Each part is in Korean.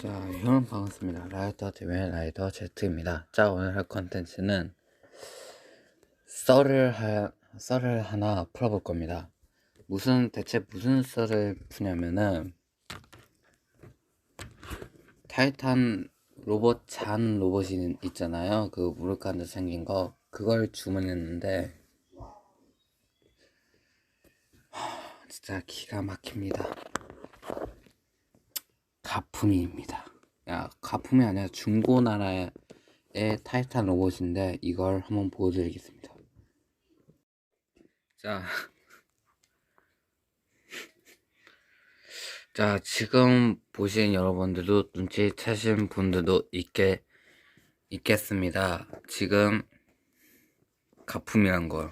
자, 여러분 반갑습니다. 라이터 TV의 라이터 제트입니다. 자, 오늘 할 컨텐츠는 썰을 하, 썰을 하나 풀어볼 겁니다. 무슨 대체 무슨 썰을 푸냐면은 타이탄 로봇 잔 로봇이 있잖아요. 그 무릎칸도 생긴 거 그걸 주문했는데 하, 진짜 기가 막힙니다. 가품이입니다. 야, 가품이 아니라 중고나라의 타이탄 로봇인데 이걸 한번 보여드리겠습니다. 자, 자 지금 보신 여러분들도 눈치채신 분들도 있게 있겠습니다. 지금 가품이란 걸.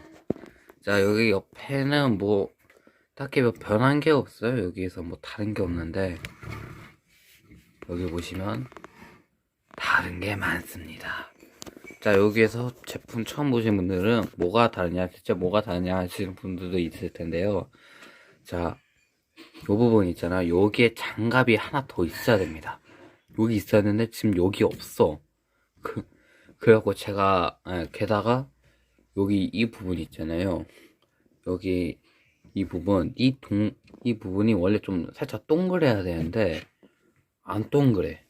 자 여기 옆에는 뭐 딱히 뭐 변한 게 없어요. 여기에서 뭐 다른 게 없는데 여기 보시면 다른 게 많습니다. 자 여기에서 제품 처음 보신 분들은 뭐가 다르냐 진짜 뭐가 다르냐 하시는 분들도 있을 텐데요. 자이 부분 있잖아 여기에 장갑이 하나 더 있어야 됩니다. 여기 있었는데 지금 여기 없어. 그 그래갖고 제가 예, 게다가 여기 이 부분 있잖아요. 여기 이 부분 이 동 이 부분이 원래 좀 살짝 동그래야 되는데 안 동그래.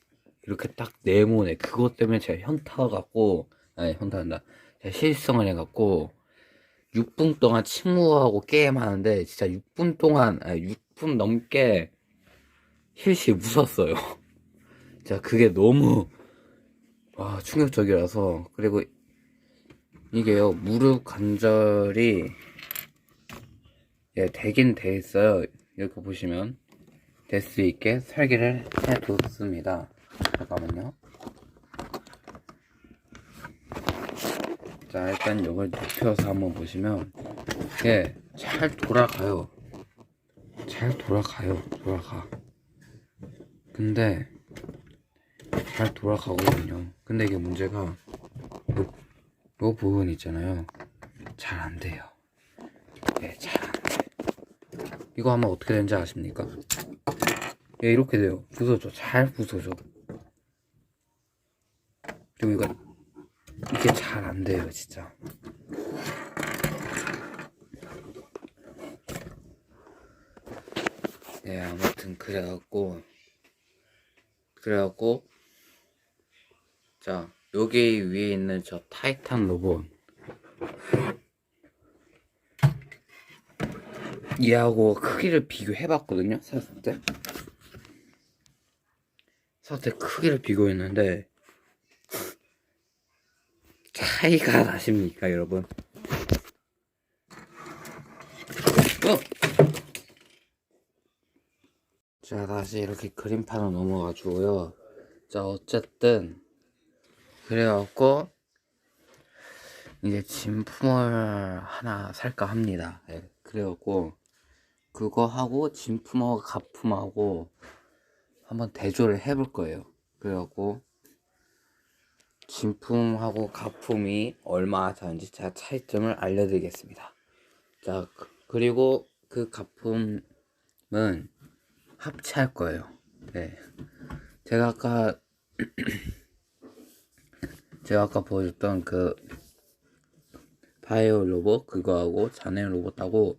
이렇게 딱 네모네. 그것 때문에 제가 현타 갖고, 아니, 현타한다. 제가 실성을 해갖고, 6분 동안 침묵하고 게임하는데, 진짜 6분 동안, 아니, 6분 넘게 힐시 웃었어요. 진짜 그게 너무, 와, 충격적이라서. 그리고, 이게요, 무릎 관절이, 예, 되긴 돼 있어요. 이렇게 보시면. 될 수 있게 설계를 해뒀습니다. 잠깐만요. 자, 일단 이걸 눕혀서 한번 보시면, 예, 잘 돌아가요. 잘 돌아가요. 돌아가. 근데, 잘 돌아가거든요. 근데 이게 문제가, 요, 요 부분 있잖아요. 잘 안 돼요. 예, 잘 안 돼. 이거 하면 어떻게 되는지 아십니까? 예, 이렇게 돼요. 부서져. 잘 부서져. 그리고 이거, 이게 잘 안 돼요, 진짜. 예, 아무튼, 그래갖고, 그래갖고, 자, 여기 위에 있는 저 타이탄 로봇. 얘하고 크기를 비교해 봤거든요, 샀을 때. 때 크기를 비교했는데 차이가 나십니까 여러분? 어! 자 다시 이렇게 그림판으로 넘어가지고요 자 어쨌든 그래갖고 이제 진품을 하나 살까 합니다 예, 그래갖고 그거 하고 진품하고 가품하고 한번 대조를 해볼 거예요. 그래갖고 진품하고 가품이 얼마 다른지 제가 차이점을 알려드리겠습니다. 자 그- 그리고 그 가품은 합체할 거예요. 네. 제가 아까 제가 아까 보여줬던 그 바이오 로봇 그거하고 자네 로봇하고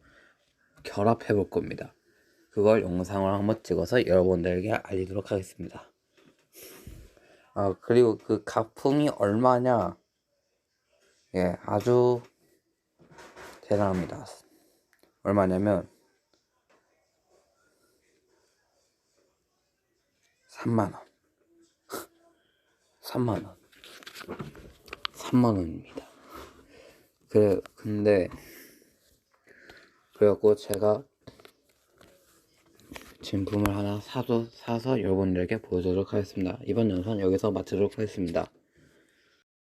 결합해 볼 겁니다. 그걸 영상을 한번 찍어서 여러분들에게 알리도록 하겠습니다. 아, 그리고 그 가품이 얼마냐? 예, 아주 대단합니다. 얼마냐면 3만 원. 3만 원. 3만 원입니다. 그래, 근데 그래갖고 제가 진품을 하나 사도, 사서 여러분들에게 보여드리도록 하겠습니다. 이번 영상 여기서 마치도록 하겠습니다.